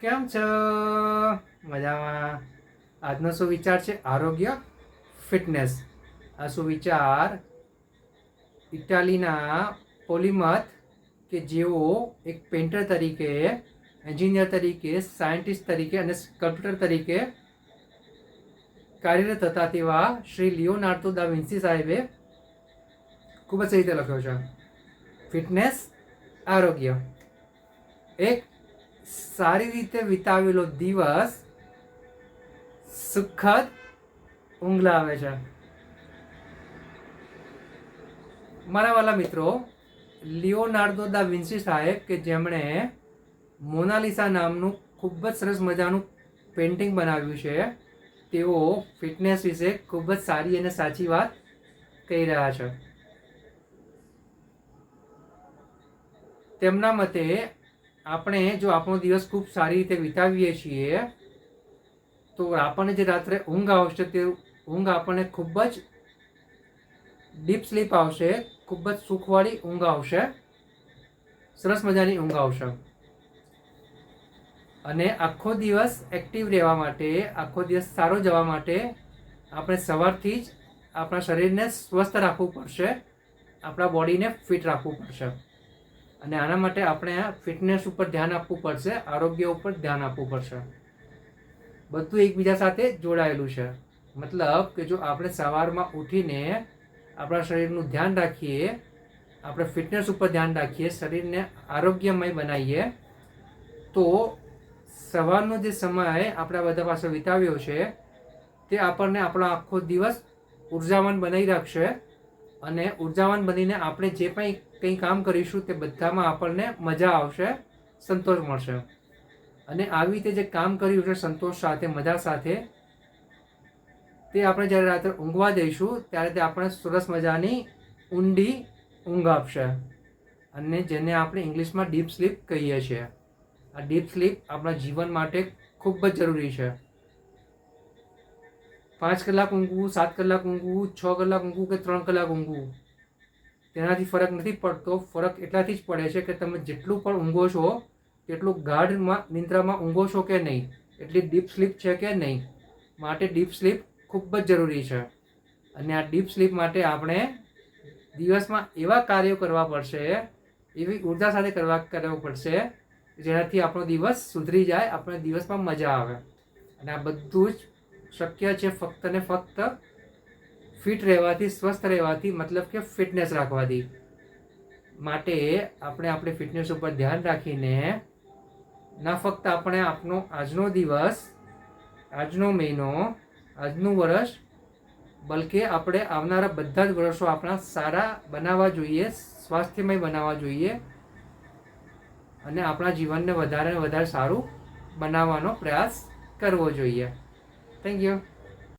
કેમ છો? મજામાં. આજનો સુવિચાર છે? આરોગ્ય, ફિટનેસ. આ સુવિચાર ઇટાલીના પોલીમથ કે જેઓ એક પેન્ટર તરીકે, એન્જિનિયર તરીકે, સાયન્ટિસ્ટ તરીકે અને સ્કલ્પ્ટર તરીકે કાર્યરત હતા તેવા શ્રી લિયોનાર્ડો દા વિન્સી સાહેબે ખૂબ જ રીતે લખ્યો છે. ફિટનેસ, આરોગ્ય. એક સારી રીતે વિતાવેલો દિવસ સુખદ ઊંઘ લાવે છે. મારા વાલા મિત્રો લિયોનાર્ડો દા વિન્સી સાહેબ કે જેમણે મોનાલિસા નામનું ખૂબ જ સરસ મજાનું પેઇન્ટિંગ બનાવ્યું છે, તેઓ ફિટનેસ વિશે ખૂબ જ સારી અને સાચી વાત કહી રહ્યા છે. તેમના મતે આપણે જો આપણો દિવસ ખૂબ સારી રીતે વિતાવીએ છીએ, તો આપણને જે રાત્રે ઊંઘ આવશે તે ઊંઘ આપણને ખૂબ જ ડીપ સ્લીપ આવશે, ખૂબ જ સુખવાળી ઊંઘ આવશે, સરસ મજાની ઊંઘ આવશે. અને આખો દિવસ એક્ટિવ રહેવા માટે, આખો દિવસ સારો જવા માટે આપણે સવારથી જ આપણા શરીરને સ્વસ્થ રાખવું પડશે, આપણા બોડીને ફિટ રાખવું પડશે. અને આના માટે આપણે ફિટનેસ ઉપર ધ્યાન આપવું પડશે, આરોગ્ય ઉપર ધ્યાન આપવું પડશે. બધું એકબીજા સાથે જોડાયેલું છે. મતલબ કે જો આપણે સવારમાં ઉઠીને આપણા શરીરનું ધ્યાન રાખીએ, આપણે ફિટનેસ ઉપર ધ્યાન રાખીએ, શરીરને આરોગ્યમય બનાવીએ, તો સવારનો જે સમય આપણા બધા પાસે વિતાવ્યો છે, તે આપણને આપણો આખો દિવસ ઉર્જાવાન બનાવી રાખશે. અને ઉર્જાવાન બનીને આપણે જે કંઈ કંઈ કામ કરીશું તે બધામાં આપણને મજા આવશે, સંતોષ મળશે. અને આવી રીતે જે કામ કર્યું છે સંતોષ સાથે, મજા સાથે, તે આપણે જ્યારે રાત્રે ઊંઘવા જઈશું, ત્યારે તે આપણે સરસ મજાની ઊંડી ઊંઘ આપશે. અને જેને આપણે ઇંગ્લિશમાં ડીપ સ્લીપ કહીએ છીએ. આ ડીપ સ્લીપ આપણા જીવન માટે ખૂબ જ જરૂરી છે. પાંચ કલાક ઊંઘવું, સાત કલાક ઊંઘવું, છ કલાક ઊંઘવું કે ત્રણ કલાક ઊંઘવું? તેનાથી ફરક નથી પડતો. ફરક એટલાથી જ પડે છે કે તમે જેટલું પણ ઊંઘો છો, તેટલું ગાઢમાં, નિંદ્રામાં ઊંઘો છો કે નહીં? એટલી ડીપ સ્લીપ છે કે નહીં? માટે ડીપ સ્લીપ ખૂબ જ જરૂરી છે. અને આ ડીપ સ્લીપ માટે આપણે દિવસમાં એવા કાર્યો કરવા પડશે, એવી ઊર્જા સાથે કરવા કરવું પડશે, જેનાથી આપણો દિવસ સુધરી જાય આપણે દિવસમાં મજા આવે. અને આ બધું જ શક્ય છે ફક્ત ને ફક્ત ફિટ રહેવાથી, સ્વસ્થ રહેવાથી મતલબ કે ફિટનેસ રાખવાથી. માટે આપણે આપણી ફિટનેસ ઉપર ધ્યાન રાખીને ના ફક્ત આપણે આપણો આજનો દિવસ, આજનો મહિનો, આજનું વર્ષ, બલકે આપણે આવનારા બધા જ વર્ષો આપણા સારા બનાવવા જોઈએ, સ્વાસ્થ્યમય બનાવવા જોઈએ અને આપણા જીવનને વધારે ને વધારે સારું બનાવવાનો પ્રયાસ કરવો જોઈએ. Thank you